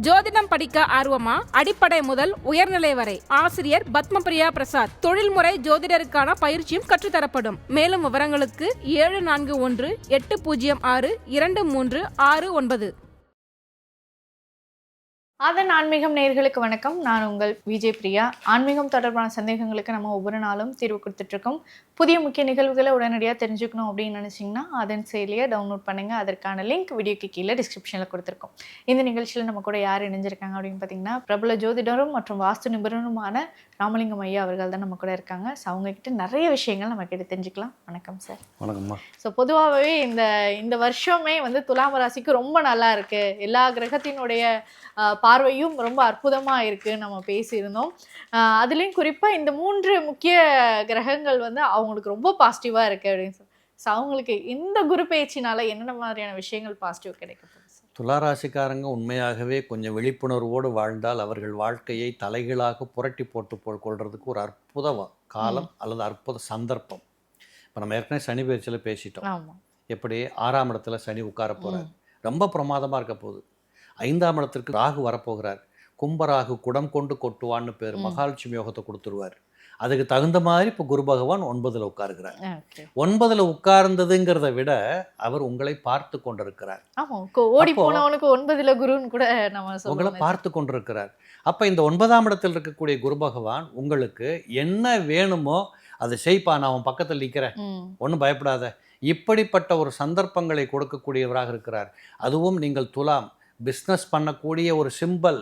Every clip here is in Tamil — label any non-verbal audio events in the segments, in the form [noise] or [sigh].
ஜோதிடம் படிக்க ஆர்வமா? அடிப்படை முதல் உயர்நிலை வரை. ஆசிரியர் பத்மபிரியா பிரசாத். தொழில்முறை ஜோதிடருக்கான பயிற்சியும் கற்றுத்தரப்படும். மேலும் விவரங்களுக்கு ஏழு நான்கு ஒன்று எட்டு பூஜ்ஜியம் ஆறு இரண்டு மூன்று ஆறு ஒன்பது. அதன் ஆன்மீகம் நேர்களுக்கு வணக்கம். நான் உங்கள் விஜய் பிரியா. ஆன்மீகம் தொடர்பான சந்தேகங்களுக்கு நம்ம ஒவ்வொரு நாளும் தீர்வு கொடுத்துட்ருக்கோம் புதிய முக்கிய நிகழ்வுகளை உடனடியாக தெரிஞ்சுக்கணும் அப்படின்னு நினச்சிங்கன்னா அதன் செயலியை டவுன்லோட் பண்ணுங்கள் அதற்கான லிங்க் வீடியோக்கு கீழே டிஸ்கிரிப்ஷனில் கொடுத்துருக்கோம். இந்த நிகழ்ச்சியில் நம்ம கூட யார் இணைஞ்சிருக்காங்க அப்படின்னு பார்த்தீங்கன்னா பிரபல ஜோதிடரும் மற்றும் வாஸ்து நிபுணருமான ராமலிங்கம் ஐயா அவர்கள் தான் நம்ம கூட இருக்காங்க. ஸோ அவங்கக்கிட்ட நிறைய விஷயங்கள் நம்ம கிட்ட தெரிஞ்சுக்கலாம். வணக்கம் சார் வணக்கம்மா. ஸோ பொதுவாகவே இந்த இந்த வருஷமே வந்து துலாம் ராசிக்கு ரொம்ப நல்லா இருக்கு. எல்லா கிரகத்தினுடைய பார்வையும் ரொம்ப அற்புதமாக இருக்கு நம்ம பேசியிருந்தோம். அதுலேயும் குறிப்பாக இந்த மூன்று முக்கிய கிரகங்கள் வந்து அவங்களுக்கு ரொம்ப பாசிட்டிவாக இருக்கு அப்படின்னு சொல்லி. ஸோ அவங்களுக்கு இந்த குரு பயிற்சினால என்னென்ன மாதிரியான விஷயங்கள் பாசிட்டிவ் கிடைக்க போகுது சார் துளாராசிக்காரங்க உண்மையாகவே கொஞ்சம் விழிப்புணர்வோடு வாழ்ந்தால் அவர்கள் வாழ்க்கையை தலைகீழாக புரட்டி போட்டு போல் கொள்றதுக்கு ஒரு அற்புத காலம் அல்லது அற்புத சந்தர்ப்பம். இப்போ நம்ம ஏற்கனவே சனி பயிற்சியில் பேசிட்டோம். எப்படி ஆறாம் இடத்துல சனி உட்கார போகிறார் ரொம்ப பிரமாதமாக இருக்க போகுது. ஐந்தாம் இடத்திற்கு ராகு வரப்போகிறார். கும்பராகு குடம் கொண்டு கொட்டுவான்னு பேர். மகாலட்சுமி யோகத்தை கொடுத்துருவார். அதுக்கு தகுந்த மாதிரி இப்போ குரு பகவான் ஒன்பதில் உட்காருகிறார் ஒன்பதில் உட்கார்ந்ததுங்கிறத விட அவர் உங்களை பார்த்து கொண்டிருக்கிறார். ஓடி போனவனுக்கு ஒன்பதுல குருன்னு கூட நம்ம உங்களை பார்த்து கொண்டிருக்கிறார். அப்போ இந்த ஒன்பதாம் இடத்தில் இருக்கக்கூடிய குரு பகவான் உங்களுக்கு என்ன வேணுமோ அதை செய்ப்பா நான் அவன் பக்கத்தில் நிற்கிறேன் ஒன்றும் பயப்படாத. இப்படிப்பட்ட ஒரு சந்தர்ப்பங்களை கொடுக்கக்கூடியவராக இருக்கிறார். அதுவும் நீங்கள் துலாம் பிஸ்னஸ் பண்ணக்கூடிய ஒரு சிம்பல்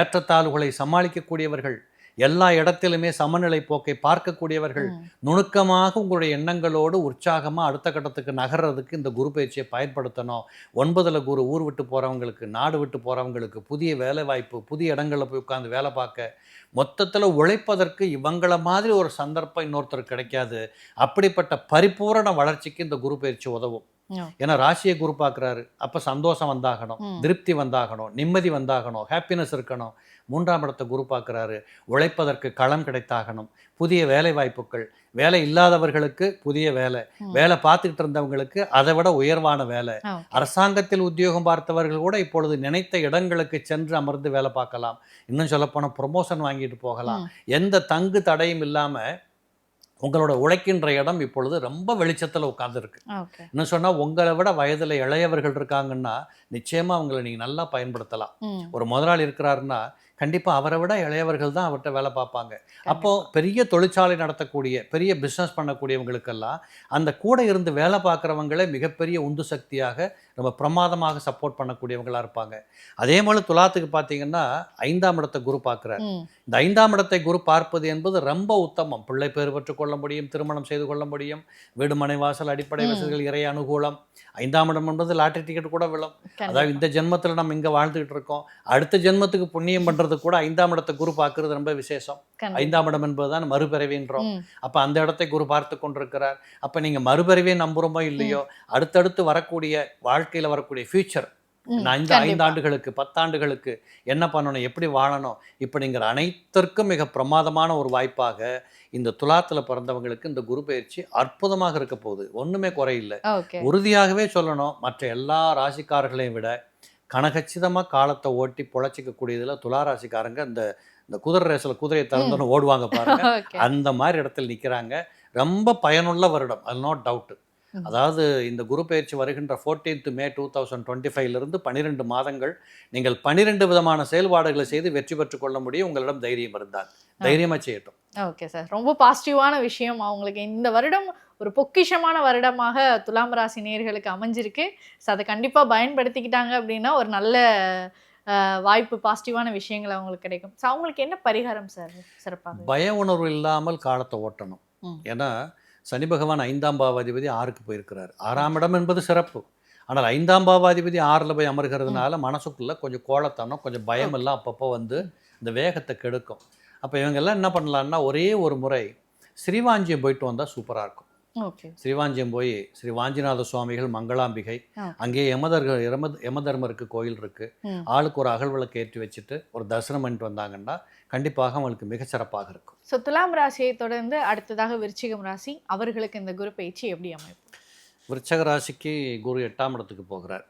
ஏற்றத்தாழ்வுகளை சமாளிக்கக்கூடியவர்கள். எல்லா இடத்திலுமே சமநிலை போக்கை பார்க்கக்கூடியவர்கள். நுணுக்கமாக உங்களுடைய எண்ணங்களோடு உற்சாகமாக அடுத்த கட்டத்துக்கு நகர்றதுக்கு இந்த குரு பயிற்சியை பயன்படுத்தணும் ஒன்பதில் குரு ஊர் விட்டு போகிறவங்களுக்கு நாடு விட்டு போகிறவங்களுக்கு புதிய வேலை வாய்ப்பு புதிய இடங்களில் போய் உட்காந்து வேலை பார்க்க மொத்தத்தில் உழைப்பதற்கு இவங்கள மாதிரி ஒரு சந்தர்ப்பம் இன்னொருத்தருக்கு கிடைக்காது அப்படிப்பட்ட பரிபூரண வளர்ச்சிக்கு இந்த குரு பயிற்சி உதவும். ஏன்னா ராசியை குரு பார்க்குறாரு. அப்போ சந்தோஷம் வந்தாகணும். திருப்தி வந்தாகணும். நிம்மதி வந்தாகணும். ஹாப்பினஸ் இருக்கணும். மூன்றாம் இடத்தை குரு பார்க்குறாரு. உழைப்பதற்கு களம் கிடைத்தாகணும். புதிய வேலை வாய்ப்புகள் வேலை இல்லாதவர்களுக்கு புதிய வேலை. வேலை பார்த்துக்கிட்டு இருந்தவங்களுக்கு அதை விட உயர்வான வேலை. அரசாங்கத்தில் உத்தியோகம் பார்த்தவர்கள் கூட இப்பொழுது நினைத்த இடங்களுக்கு சென்று அமர்ந்து வேலை பார்க்கலாம். இன்னும் சொல்லப்போனால் ப்ரொமோஷன் வாங்கிட்டு போகலாம். எந்த தங்கு தடையும் இல்லாமல் உங்களோட உழைக்கின்ற இடம் இப்பொழுது ரொம்ப வெளிச்சத்தில் உட்காந்துருக்கு இன்னும் சொன்னால் உங்களை விட வயதில் இளையவர்கள் இருக்காங்கன்னா நிச்சயமாக அவங்கள நீங்கள் நல்லா பயன்படுத்தலாம். ஒரு முதலாளி இருக்கிறாருன்னா கண்டிப்பாக அவரை விட இளையவர்கள் தான் அவர்கிட்ட வேலை பார்ப்பாங்க. அப்போ பெரிய தொழிற்சாலை நடத்தக்கூடிய பெரிய பிஸ்னஸ் பண்ணக்கூடியவங்களுக்கெல்லாம் அந்த கூட இருந்து வேலை பார்க்குறவங்களே மிகப்பெரிய உந்து சக்தியாக நம்ம பிரமாதமாக சப்போர்ட் பண்ணக்கூடியவங்களா இருப்பாங்க. அதே மாதிரி துலாத்துக்கு பார்த்தீங்கன்னா ஐந்தாம் இடத்தை குரு பார்க்குறார். இந்த ஐந்தாம் இடத்தை குரு பார்ப்பது என்பது ரொம்ப உத்தமம். பிள்ளை பேர் பெற்றுக் கொள்ள முடியும் திருமணம் செய்து கொள்ள முடியும் வீடு மனை வாசல் அடிப்படை. வசதிகள் இறை அனுகூலம். ஐந்தாம் இடம் என்பது லாட்டரி டிக்கெட் கூட விழும். அதாவது. இந்த ஜென்மத்தில் நம்ம இங்கே வாழ்ந்துகிட்டு இருக்கோம். அடுத்த ஜென்மத்துக்கு புண்ணியம் பண்ணுறது கூட ஐந்தாம் இடத்தை குரு பார்க்கறது ரொம்ப விசேஷம். ஐந்தாம் இடம் என்பதுதான் மறுபிறவின்றோம். அப்போ அந்த இடத்தை குரு பார்த்து கொண்டிருக்கிறார். அப்போ நீங்கள் மறுபிறவியை நம்புகிறோமோ இல்லையோ அடுத்தடுத்து வரக்கூடிய வாழ்க்கையில் வரக்கூடிய ஃபியூச்சர் ஐந்து கண்டிப்பா. ஐந்து ஆண்டுகளுக்கு பத்தாண்டுகளுக்கு என்ன பண்ணணும் எப்படி வாழணும் இப்படிங்கிற அனைத்திற்கும் மிக பிரமாதமான ஒரு வாய்ப்பாக இந்த துலாத்தில் பிறந்தவங்களுக்கு இந்த குரு பயிற்சி அற்புதமாக இருக்க போகுது. ஒன்றுமே குறையில்லை. உறுதியாகவே சொல்லணும் மற்ற எல்லா ராசிக்காரர்களையும் விட கனகச்சிதமாக காலத்தை ஓட்டி பொழைச்சிக்கக்கூடியதில் துலா ராசிக்காரங்க இந்த இந்த குதிரை ரேஸில் குதிரையை திறந்தோன்னு ஓடுவாங்க பாருங்க. [laughs] அந்த மாதிரி இடத்துல நிற்கிறாங்க ரொம்ப பயனுள்ள வருடம். அது நோ டவுட் ம். அதாவது இந்த குரு பயிற்சி வருகின்ற 14th மே டூ தௌசண்ட் டுவெண்ட்டி ஃபைவ்லேருந்து பன்னிரெண்டு மாதங்கள் நீங்கள் பன்னிரெண்டு விதமான செயல்பாடுகளை செய்து வெற்றி பெற்றுக் கொள்ள முடியும். உங்களிடம் தைரியம் இருந்தால். தைரியமாக செய்யட்டும். Okay sir. ரொம்ப பாசிட்டிவான விஷயம். அவங்களுக்கு இந்த வருடம் ஒரு பொக்கிஷமான வருடமாக துலாம் ராசி நேயர்களுக்கு அமைஞ்சிருக்கு. ஸோ அதை கண்டிப்பாக பயன்படுத்திக்கிட்டாங்க அப்படின்னா ஒரு நல்ல வாய்ப்பு பாசிட்டிவான விஷயங்கள் அவங்களுக்கு கிடைக்கும். ஸோ அவங்களுக்கு என்ன பரிகாரம் சார்? சிறப்பாக பய உணர்வு இல்லாமல் காலத்தை ஓட்டணும். ஏன்னா சனி பகவான் ஐந்தாம் பாவாதிபதி ஆறுக்கு போயிருக்கிறார். ஆறாம் இடம் என்பது சிறப்பு. ஆனால் ஐந்தாம் பாவாதிபதி ஆறில் போய் அமர்கிறதுனால மனசுக்குள்ள கொஞ்சம் கோலத்தனம் கொஞ்சம் பயம் எல்லாம் அப்பப்போ வந்து இந்த வேகத்தை கெடுக்கும். அப்போ இவங்கெல்லாம் என்ன பண்ணலான்னா ஒரே ஒரு முறை ஸ்ரீவாஞ்சியம் போயிட்டு வந்தால் சூப்பராக இருக்கும். ஸ்ரீவாஞ்சியம் போய் ஸ்ரீ வாஞ்சிநாத சுவாமிகள் மங்களாம்பிகை. அங்கே யமதர்கள் யம யமதர்மருக்கு கோயில் இருக்கு. ஆளுக்கு ஒரு அகழ்விளக்கு ஏற்றி வச்சுட்டு ஒரு தரிசனம் பண்ணிட்டு வந்தாங்கன்னா கண்டிப்பாக அவங்களுக்கு மிகச்சிறப்பாக இருக்கும் ஸோ துலாம் ராசியை தொடர்ந்து அடுத்ததாக விருச்சிகம் ராசி அவர்களுக்கு இந்த குரு பயிற்சி எப்படி அமைப்பு விருச்சக ராசிக்கு குரு எட்டாம் இடத்துக்கு போகிறார்.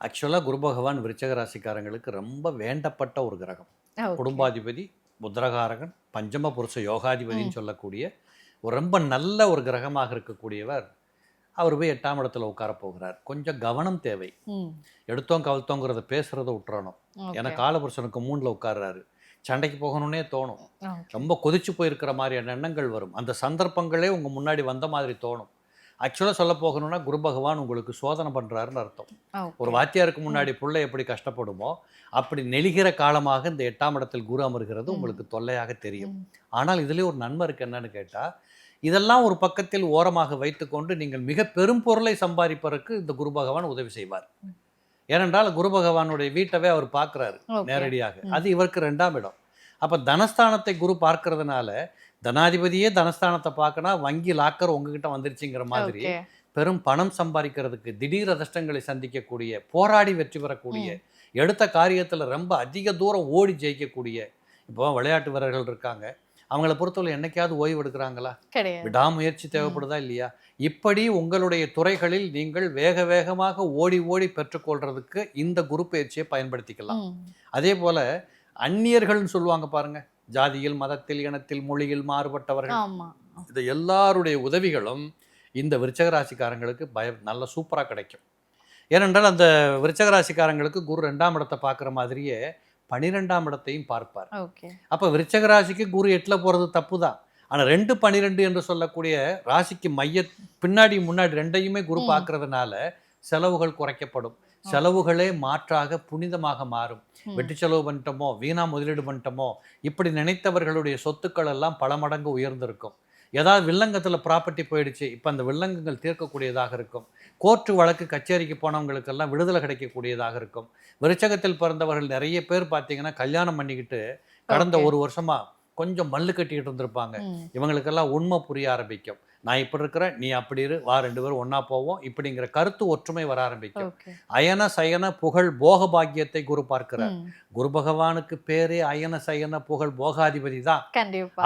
ஆக்சுவலாக குரு பகவான் விருச்சக ராசிக்காரங்களுக்கு ரொம்ப வேண்டப்பட்ட ஒரு கிரகம். குடும்பாதிபதி புத்திரகாரகன் பஞ்சம புருஷ யோகாதிபதின்னு சொல்லக்கூடிய ஒரு ரொம்ப நல்ல ஒரு கிரகமாக இருக்கக்கூடியவர் அவர் போய் எட்டாம் இடத்துல உட்கார போகிறார் கொஞ்சம் கவனம் தேவை. எடுத்தோம் கவுத்தோங்கிறத பேசுறத விட்டுறணும். ஏன்னா காலபுருஷனுக்கு மூணில் உட்கார்றாரு சண்டைக்கு போகணும்னே தோணும். ரொம்ப கொதிச்சு போயிருக்கிற மாதிரியான எண்ணங்கள் வரும் அந்த சந்தர்ப்பங்களே உங்கள் முன்னாடி வந்த மாதிரி தோணும் ஆக்சுவலாக சொல்ல போகணும்னா குரு பகவான் உங்களுக்கு சோதனை பண்ணுறாருன்னு அர்த்தம். ஒரு வாத்தியாருக்கு முன்னாடி புள்ளை எப்படி கஷ்டப்படுமோ அப்படி நெளிகிற காலமாக இந்த எட்டாம் இடத்தில் குரு அமர்கிறது. உங்களுக்கு தொல்லையாக தெரியும். ஆனால் இதுலேயே ஒரு நன்மை இருக்கு என்னன்னு கேட்டால் இதெல்லாம் ஒரு பக்கத்தில் ஓரமாக வைத்துக்கொண்டு நீங்கள் மிக பெரும் பொருளை சம்பாதிப்பதற்கு இந்த குரு பகவான் உதவி செய்வார். ஏனென்றால் குரு பகவானுடைய வீட்டவே அவர் பார்க்குறாரு. நேரடியாக. அது இவருக்கு ரெண்டாம் இடம் அப்போ தனஸ்தானத்தை குரு பார்க்கறதுனால தனாதிபதியே தனஸ்தானத்தை பார்க்கனா வங்கி லாக்கர் உங்ககிட்ட வந்துருச்சுங்கிற மாதிரி. பெரும் பணம் சம்பாதிக்கிறதுக்கு திடீர் அதிர்ஷ்டங்களை சந்திக்கக்கூடிய போராடி வெற்றி பெறக்கூடிய எடுத்த காரியத்தில் ரொம்ப அதிக தூரம் ஓடி ஜெயிக்கக்கூடிய இப்போ விளையாட்டு வீரர்கள் இருக்காங்க அவங்கள பொறுத்தவரை என்னைக்காவது ஓய்வு எடுக்கிறாங்களா கிடையாது. விடாமுயற்சி தேவைப்படுதா இல்லையா? இப்படி உங்களுடைய துறைகளில் நீங்கள் வேக வேகமாக ஓடி ஓடி பெற்றுக்கொள்றதுக்கு இந்த குரு பயிற்சியை பயன்படுத்திக்கலாம். அதே போல அந்நியர்கள்னு சொல்லுவாங்க பாருங்க ஜாதியில் மதத்தில் இனத்தில் மொழியில் மாறுபட்டவர்கள். இது எல்லாருடைய உதவிகளும் இந்த விருச்சக ராசிக்காரங்களுக்கு பய நல்ல சூப்பராக கிடைக்கும். ஏனென்றால் அந்த விருச்சக ராசிக்காரங்களுக்கு குரு ரெண்டாம் இடத்தை பார்க்குற மாதிரியே பனிரெண்டாம் இடத்தையும் பார்ப்பார். ஓகே. அப்போ விருச்சக ராசிக்கு குரு எட்டில் போகிறது தப்பு தான் ஆனால் ரெண்டு பனிரெண்டு என்று சொல்லக்கூடிய ராசிக்கு மைய பின்னாடி முன்னாடி ரெண்டையுமே குரு. பார்க்கறதுனால செலவுகள் குறைக்கப்படும். செலவுகளே மாற்றாக புனிதமாக மாறும். வெட்டி செலவு பண்ணிட்டோமோ வீணா முதலீடு பண்ணிட்டோமோ இப்படி நினைத்தவர்களுடைய சொத்துக்கள் எல்லாம் பல மடங்கு உயர்ந்திருக்கும். ஏதாவது வில்லங்கத்தில் ப்ராப்பர்ட்டி போயிடுச்சு இப்போ அந்த வில்லங்கங்கள் தீர்க்கக்கூடியதாக இருக்கும். கோர்ட்டு வழக்கு கச்சேரிக்கு போனவங்களுக்கெல்லாம் விடுதலை கிடைக்கக்கூடியதாக இருக்கும். விருச்சகத்தில் பிறந்தவர்கள் நிறைய பேர் பார்த்தீங்கன்னா கல்யாணம் பண்ணிக்கிட்டு கடந்த. ஒரு வருஷமா கொஞ்சம் மல்லு கட்டிக்கிட்டு இருந்திருப்பாங்க. இவங்களுக்கெல்லாம் உண்மை புரிய ஆரம்பிக்கும். நான் இப்படி இருக்கிறேன் நீ அப்படி இரு வா ரெண்டு பேரும் ஒண்ணா போவோம் இப்படிங்கிற கருத்து ஒற்றுமை வர ஆரம்பிக்கும். அயன சயன புகழ் போக பாக்கியத்தை குரு பார்க்கிறார். குரு பகவானுக்கு பேரே அயன சயன புகழ் போகாதிபதி தான்.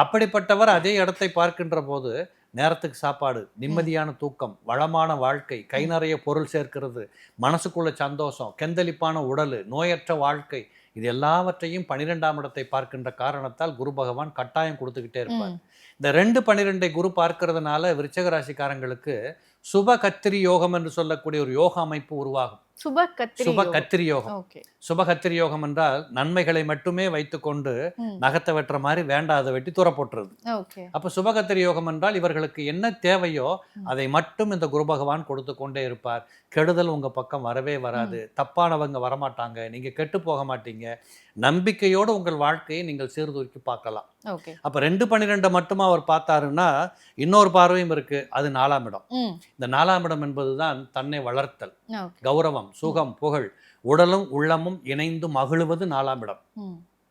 அப்படிப்பட்டவர் அதே இடத்தை பார்க்கின்ற போது நேரத்துக்கு சாப்பாடு நிம்மதியான தூக்கம் வளமான வாழ்க்கை கை நிறைய பொருள் சேர்க்கிறது மனசுக்குள்ள சந்தோஷம் கெந்தளிப்பான உடல் நோயற்ற வாழ்க்கை இது எல்லாவற்றையும் பனிரெண்டாம் இடத்தை பார்க்கின்ற காரணத்தால் குரு பகவான் கட்டாயம் கொடுத்துக்கிட்டே இருப்பார். இந்த ரெண்டு பன்னிரெண்டை குரு பார்க்கறதுனால விருச்சக ராசிக்காரங்களுக்கு சுப கத்திரி யோகம் என்று சொல்லக்கூடிய ஒரு யோக அமைப்பு உருவாகும். சுப சுப கத்திரி யோகம். ஓகே. சுப கத்திரி யோகம் என்றால் நன்மைகளை மட்டுமே வைத்துக்கொண்டு. நகத்தை வெட்டுற மாதிரி வேண்டாத வெட்டி தூர போட்டுறது அப்போ சுபகத்திரி யோகம் என்றால் இவர்களுக்கு என்ன தேவையோ. அதை மட்டும் இந்த குரு பகவான் கொடுத்து கொண்டே இருப்பார். கெடுதல் உங்க பக்கம் வரவே வராது. தப்பானவங்க வரமாட்டாங்க. நீங்க கெட்டு போக மாட்டீங்க. நம்பிக்கையோடு உங்கள் வாழ்க்கையை நீங்கள் சீர்தூக்கி பார்க்கலாம். அப்ப ரெண்டு பன்னிரெண்டை மட்டுமா அவர் பார்த்தாருன்னா இன்னொரு பார்வையும் இருக்கு. அது நாலாம் இடம். இந்த நாலாம் இடம் என்பதுதான் தன்னை வளர்த்தல். ஓகே. கௌரவம் சுகம் புகழ் உடலும் உள்ளமும் இணைந்து மகிழுவது நாலாம் இடம்.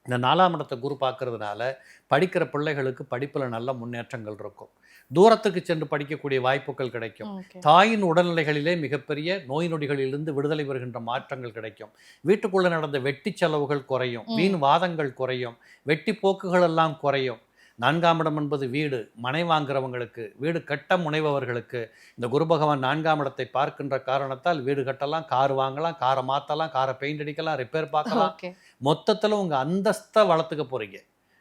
இந்த நாலாம் இடத்தை குரு பார்க்கறதுனால படிக்கிற பிள்ளைகளுக்கு படிப்பில் நல்ல முன்னேற்றங்கள் இருக்கும். தூரத்துக்கு சென்று படிக்கக்கூடிய வாய்ப்புகள் கிடைக்கும். தாயின் உடல்நிலைகளிலே மிகப்பெரிய நோய் நொடிகளிலிருந்து விடுதலை வருகின்ற மாற்றங்கள் கிடைக்கும். வீட்டுக்குள்ள நடந்த வெட்டி செலவுகள் குறையும். ம். வீண் வாதங்கள் குறையும். வெட்டி போக்குகள் எல்லாம் குறையும். நான்காம் இடம் என்பது வீடு. மனை வாங்குறவங்களுக்கு வீடு கட்ட முனைபவர்களுக்கு இந்த குரு பகவான் நான்காம் இடத்தை பார்க்கின்ற காரணத்தால் வீடு கட்டலாம் கார் வாங்கலாம் காரை மாற்றலாம் காரை பெயிண்ட் அடிக்கலாம் ரிப்பேர் பார்க்கலாம். மொத்தத்தில் உங்கள் அந்தஸ்தை வளர்த்துக்க போறீங்க.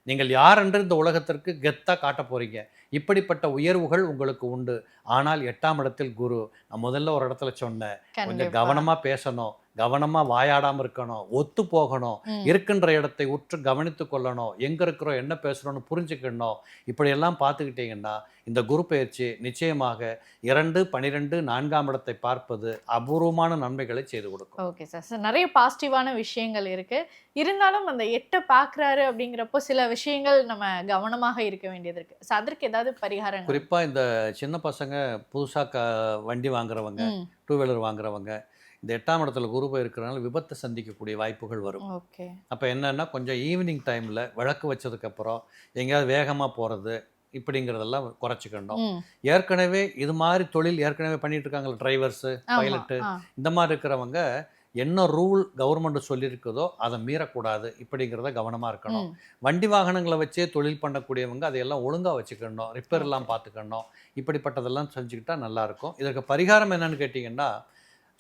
நீங்கள் யார் என்று இந்த உலகத்திற்கு கெத்தாக காட்ட போறீங்க. இப்படிப்பட்ட உயர்வுகள் உங்களுக்கு உண்டு. ஆனால் எட்டாம் இடத்தில் குரு நான் முதல்ல ஒரு இடத்துல சொன்னேன். கொஞ்சம் கவனமா பேசணும். கவனமா வாயாடாம இருக்கணும். ஒத்து போகணும். இருக்கின்ற இடத்தை உற்று கவனித்து கொள்ளணும். எங்க இருக்கிறோம் என்ன பேசுறோம்னு புரிஞ்சுக்கணும். இப்படியெல்லாம் பார்த்துக்கிட்டீங்கன்னா இந்த குரு பயிற்சி நிச்சயமாக இரண்டு பனிரெண்டு நான்காம் இடத்தை பார்ப்பது அபூர்வமான நன்மைகளை செய்து கொடுக்கும். Okay sir. சார் நிறைய பாசிட்டிவான விஷயங்கள் இருக்கு. இருந்தாலும் அந்த எட்டை பார்க்குறாரு அப்படிங்கிறப்போ சில விஷயங்கள் நம்ம கவனமாக இருக்க வேண்டியது இருக்கு. அதற்கு ஏதாவது பரிகாரம் குறிப்பா இந்த சின்ன பசங்க புதுசா க வண்டி வாங்குறவங்க டூ வீலர் வாங்குறவங்க இந்த எட்டாம் இடத்துல குரு இருக்கிறனால விபத்தை சந்திக்கக்கூடிய வாய்ப்புகள் வரும். ஓகே. அப்போ என்னன்னா கொஞ்சம் ஈவினிங் டைமில் விளக்கு வச்சதுக்கப்புறம் எங்கேயாவது வேகமாக போகிறது இப்படிங்கிறதெல்லாம் குறைச்சிக்கணும். ஏற்கனவே இது மாதிரி தொழில் ஏற்கனவே பண்ணிட்டு இருக்காங்களா டிரைவர்ஸு பைலட்டு இந்த மாதிரி இருக்கிறவங்க என்ன ரூல் கவர்மெண்ட் சொல்லியிருக்குதோ அதை மீறக்கூடாது. இப்படிங்கிறத கவனமாக இருக்கணும். வண்டி வாகனங்களை வச்சே தொழில் பண்ணக்கூடியவங்க அதையெல்லாம் ஒழுங்காக வச்சுக்கணும். ரிப்பேர் எல்லாம் பார்த்துக்கணும். இப்படிப்பட்டதெல்லாம் செஞ்சுக்கிட்டா நல்லா இருக்கும். இதற்கு பரிகாரம் என்னன்னு கேட்டிங்கன்னா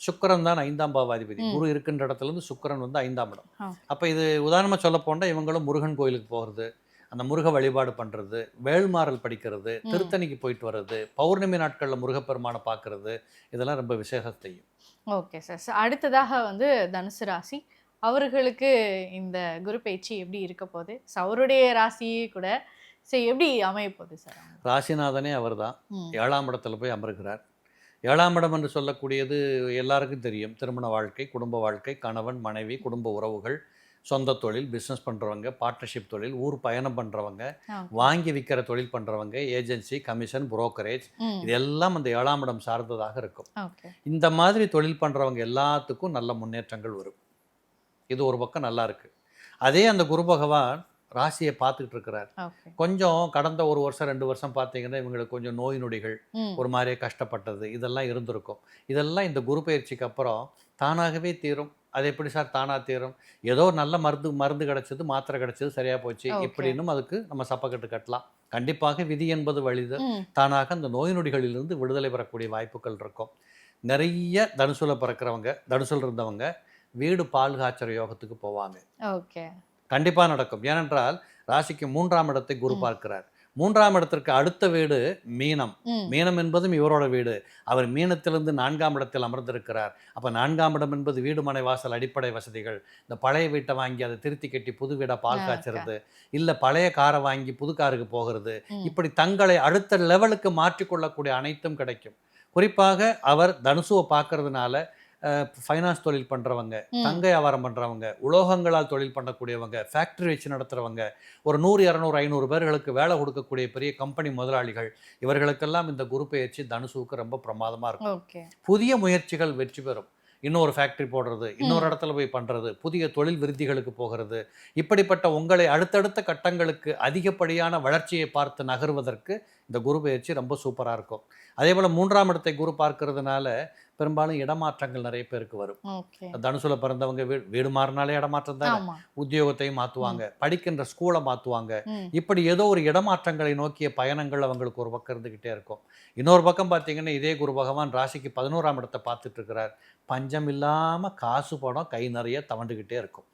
சுக்கிரன் தான் ஐந்தாம் பாவாதிபதி. குரு இருக்கின்ற இடத்துல இருந்து சுக்கிரன் வந்து ஐந்தாம் இடம். அப்ப இது உதாரணமா சொல்ல போனா இவங்களும் முருகன் கோயிலுக்கு போகிறது அந்த முருக வழிபாடு பண்றது வேள்மாறல் படிக்கிறது. திருத்தணிக்கு போயிட்டு வர்றது பௌர்ணமி நாட்கள்ல முருகப்பெருமானை பார்க்கறது இதெல்லாம் ரொம்ப விசேஷத்தையும். Okay sir. அடுத்ததாக வந்து தனுசு ராசி. அவர்களுக்கு இந்த குரு பயிற்சி எப்படி இருக்க போகுது? அவருடைய ராசியே கூட சரி எப்படி அமைய போகுது சார்? ராசிநாதனே அவர்தான். ஏழாம் இடத்துல போய் அமர்கிறார். ஏழாம் இடம் என்று சொல்லக்கூடியது எல்லாருக்கும் தெரியும். திருமண வாழ்க்கை குடும்ப வாழ்க்கை கணவன் மனைவி குடும்ப உறவுகள் சொந்த தொழில் பிஸ்னஸ் பண்ணுறவங்க பார்ட்னர்ஷிப் தொழில் ஊர் பயணம் பண்ணுறவங்க வாங்கி விற்கிற தொழில் பண்ணுறவங்க ஏஜென்சி கமிஷன் புரோக்கரேஜ் இது எல்லாம் அந்த ஏழாம் இடம் சார்ந்ததாக இருக்கும். இந்த மாதிரி தொழில் பண்ணுறவங்க எல்லாத்துக்கும் நல்ல முன்னேற்றங்கள் வரும். இது ஒரு பக்கம் நல்லா இருக்கு. அதே அந்த குரு பகவான் ராசியை பார்த்துக்கிட்டு இருக்கிறார். கொஞ்சம் கடந்த ஒரு வருஷம் ரெண்டு வருஷம் பார்த்தீங்கன்னா இவங்களுக்கு கொஞ்சம் நோய் நொடிகள் ஒரு மாதிரியே கஷ்டப்பட்டது இதெல்லாம் இருந்திருக்கும். இதெல்லாம் இந்த குரு பயிற்சிக்கு அப்புறம் தானாகவே தீரும். அது எப்படி சார்? தானா தீரும். ஏதோ நல்ல மருந்து மருந்து கிடைச்சது மாத்திரை கிடைச்சது சரியா போச்சு. இப்படின்னும் அதுக்கு நம்ம சப்பக்கட்டு கட்டலாம். கண்டிப்பாக விதி என்பது வழிது தானாக அந்த நோய் நொடிகளிலிருந்து விடுதலை பெறக்கூடிய வாய்ப்புகள் இருக்கும். நிறைய தனுசுல பிறக்கிறவங்க தனுசுல இருந்தவங்க வீடு பால் காய்ச்சற யோகத்துக்கு போவாங்க. கண்டிப்பா நடக்கும். ஏனென்றால் ராசிக்கு மூன்றாம் இடத்தை குரு. பார்க்கிறார். மூன்றாம் இடத்திற்கு அடுத்த வீடு மீனம். மீனம் என்பதும் இவரோட வீடு. அவர் மீனத்திலிருந்து நான்காம் இடத்தில் அமர்ந்திருக்கிறார். அப்ப நான்காம் இடம் என்பது வீடு மனை வாசல் அடிப்படை வசதிகள். இந்த பழைய வீட்டை வாங்கி அதை திருத்தி கட்டி புது வீடை பால் காய்ச்சறது. இல்ல பழைய காரை வாங்கி புது காருக்கு போகிறது. இப்படி தங்களை அடுத்த லெவலுக்கு மாற்றிக்கொள்ளக்கூடிய அனைத்தும் கிடைக்கும். குறிப்பாக அவர் தனுசுவை பார்க்கறதுனால ஃபைனான்ஸ் தொழில் பண்றவங்க ம். தங்க வியாபாரம் பண்றவங்க உலோகங்களால் தொழில் பண்ணக்கூடியவங்க ஃபேக்டரி வச்சு நடத்துறவங்க ஒரு நூறு இரநூறு ஐநூறு பேர்களுக்கு வேலை கொடுக்கக்கூடிய பெரிய கம்பெனி முதலாளிகள் இவர்களுக்கெல்லாம் இந்த குரு பயிற்சி தனுசுவுக்கு ரொம்ப பிரமாதமா இருக்கும். புதிய முயற்சிகள் வெற்றி பெறும். இன்னொரு ஃபேக்டரி போடுறது இன்னொரு இடத்துல போய் பண்றது புதிய தொழில் விருத்திகளுக்கு போகிறது இப்படிப்பட்ட உங்களை அடுத்தடுத்த கட்டங்களுக்கு அதிகப்படியான வளர்ச்சியை பார்த்து நகர்வதற்கு இந்த குரு பயிற்சி ரொம்ப சூப்பரா இருக்கும். அதே போல மூன்றாம் இடத்தை குரு பார்க்கறதுனால பெரும்பாலும் இடமாற்றங்கள் நிறைய பேருக்கு வரும். தனுசுல பிறந்தவங்க வீடு வீடு மாறினாலே இடமாற்றம் தான்? உத்தியோகத்தையும் மாற்றுவாங்க படிக்கின்ற ஸ்கூலை மாற்றுவாங்க இப்படி ஏதோ ஒரு இடமாற்றங்களை நோக்கிய பயணங்கள் அவங்களுக்கு ஒரு பக்கம் இருந்துக்கிட்டே இருக்கும். இன்னொரு பக்கம் பார்த்தீங்கன்னா இதே குரு பகவான் ராசிக்கு பதினோராம் இடத்தை பார்த்துட்டு இருக்கிறார். பஞ்சம் இல்லாமல் காசு பணம் கை நிறைய தவண்டுக்கிட்டே இருக்கும்.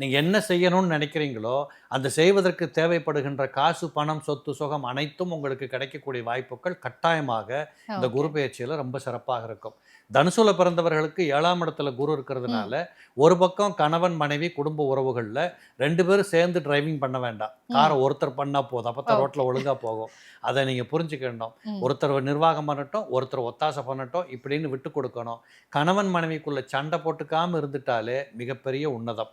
நீங்கள் என்ன செய்யணும்னு நினைக்கிறீங்களோ அந்த செய்வதற்கு தேவைப்படுகின்ற காசு பணம் சொத்து சுகம் அனைத்தும் உங்களுக்கு கிடைக்கக்கூடிய வாய்ப்புகள் கட்டாயமாக இந்த. குரு பயிற்சியில் ரொம்ப சிறப்பாக இருக்கும். தனுசுல பிறந்தவர்களுக்கு ஏழாம் இடத்துல குரு இருக்கிறதுனால ஒரு பக்கம் கணவன் மனைவி குடும்ப உறவுகளில் ரெண்டு பேரும் சேர்ந்து டிரைவிங் பண்ண வேண்டாம். காரை ஒருத்தர் பண்ணா போதும். அப்போ Okay. ரோட்டில் ஒழுங்கா போகும். அதை நீங்க புரிஞ்சுக்கணும். ஒருத்தர் நிர்வாகம் பண்ணட்டும் ஒருத்தர் ஒத்தாசை பண்ணட்டும் இப்படின்னு விட்டு கொடுக்கணும். கணவன் மனைவிக்குள்ள சண்டை போட்டுக்காம இருந்துட்டாலே மிகப்பெரிய உன்னதம்.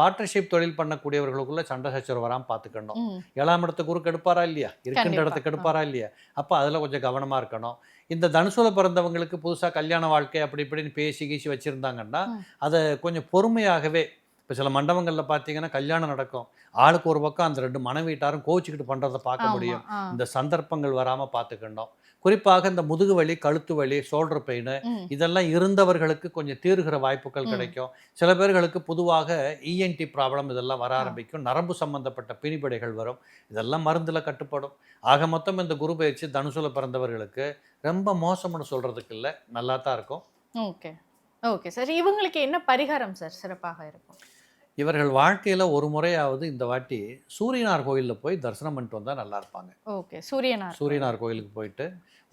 பார்ட்னர்ஷிப் தொழில் பண்ணக்கூடியவர்களுக்குள்ள சண்டை சச்சரவு வராமல் பார்த்துக்கணும் ஏழாம் இடத்துக்கு குறுக்கு எடுப்பாரா இல்லையா? இருக்கின்ற. இடத்துக்கு எடுப்பாரா இல்லையா? அப்போ அதில் கொஞ்சம் கவனமா இருக்கணும். இந்த தனுசுல பிறந்தவங்களுக்கு புதுசா கல்யாண வாழ்க்கை அப்படி இப்படின்னு பேசி கீசி வச்சிருந்தாங்கன்னா. அதை கொஞ்சம் பொறுமையாகவே இப்போ சில மண்டபங்கள்ல பார்த்தீங்கன்னா கல்யாணம் நடக்கும் ஆளுக்கு ஒரு பக்கம் அந்த ரெண்டு மனைவிட்டாரும் கோச்சிக்கிட்டு பண்றதை பார்க்க முடியும். இந்த சந்தர்ப்பங்கள் வராம பார்த்துக்கணும் குறிப்பாக இந்த முதுகு வலி கழுத்து வலி ஷோல்டர் பெயின் இதெல்லாம் இருந்தவர்களுக்கு கொஞ்சம் தீருகிற வாய்ப்புகள். கிடைக்கும். சில பேர்களுக்கு பொதுவாக இஎன்டி ப்ராப்ளம் இதெல்லாம் வர. ஆரம்பிக்கும். நரம்பு சம்பந்தப்பட்ட பிணிப்படைகள் வரும். இதெல்லாம் மருந்துல கட்டுப்படும். ஆக மொத்தம் இந்த குரு பயிற்சி தனுசுல பிறந்தவர்களுக்கு ரொம்ப மோசம்னு சொல்றதுக்கு இல்லை. நல்லா தான் இருக்கும். ஓகே. Okay sir. இவங்களுக்கு என்ன பரிகாரம் சார்? சிறப்பாக இருக்கும். இவர்கள் வாழ்க்கையில ஒரு முறையாவது இந்த வாட்டி சூரியனார் கோயில்ல போய் தரிசனம் பண்ணிட்டு வந்தா நல்லா இருப்பாங்க. ஓகே சூரியனார் சூரியனார் கோயிலுக்கு போயிட்டு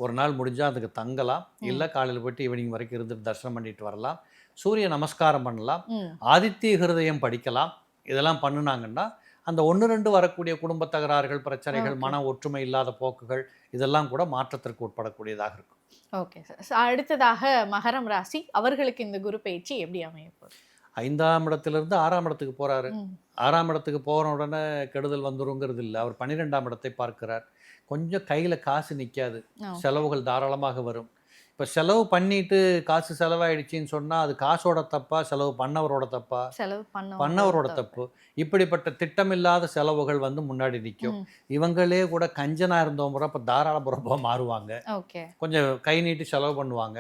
ஒரு நாள் முடிஞ்சா அதுக்கு தங்கலாம். இல்லை காலையில் போயிட்டு ஈவினிங் வரைக்கும் இருந்துட்டு தரிசனம் பண்ணிட்டு வரலாம். சூரிய நமஸ்காரம் பண்ணலாம். ஆதித்ய ஹிருதயம் படிக்கலாம். இதெல்லாம் பண்ணுனாங்கன்னா அந்த ஒன்று ரெண்டு வரக்கூடிய குடும்ப தகராறுகள் பிரச்சனைகள். மன ஒற்றுமை இல்லாத போக்குகள் இதெல்லாம் கூட மாற்றத்திற்கு உட்படக்கூடியதாக இருக்கும். ஓகே சார் அடுத்ததாக மகரம் ராசி அவர்களுக்கு இந்த குரு பயிற்சி எப்படி அமைய போகுது? ஐந்தாம் இடத்திலிருந்து ஆறாம் இடத்துக்கு போறாரு. ம், ஆறாம் இடத்துக்கு போன உடனே கெடுதல் வந்துருங்கிறது இல்லை. அவர் பன்னிரெண்டாம் இடத்தை பார்க்கிறார். கொஞ்சம் கையில காசு நிக்காது. ஆ. செலவுகள் தாராளமாக வரும். இப்போ செலவு பண்ணிட்டு காசு செலவாயிடுச்சின்னு சொன்னா அது காசோட தப்பா செலவு பண்ணவரோட தப்பா? செலவு பண்ண பண்ணவரோட தப்பு. இப்படிப்பட்ட திட்டமில்லாத செலவுகள் வந்து முன்னாடி நிற்கும். இவங்களே கூட கஞ்சனா இருந்தவங்க இப்போ தாராளபுரமாக மாறுவாங்க. கொஞ்சம் கை நீட்டி செலவு பண்ணுவாங்க.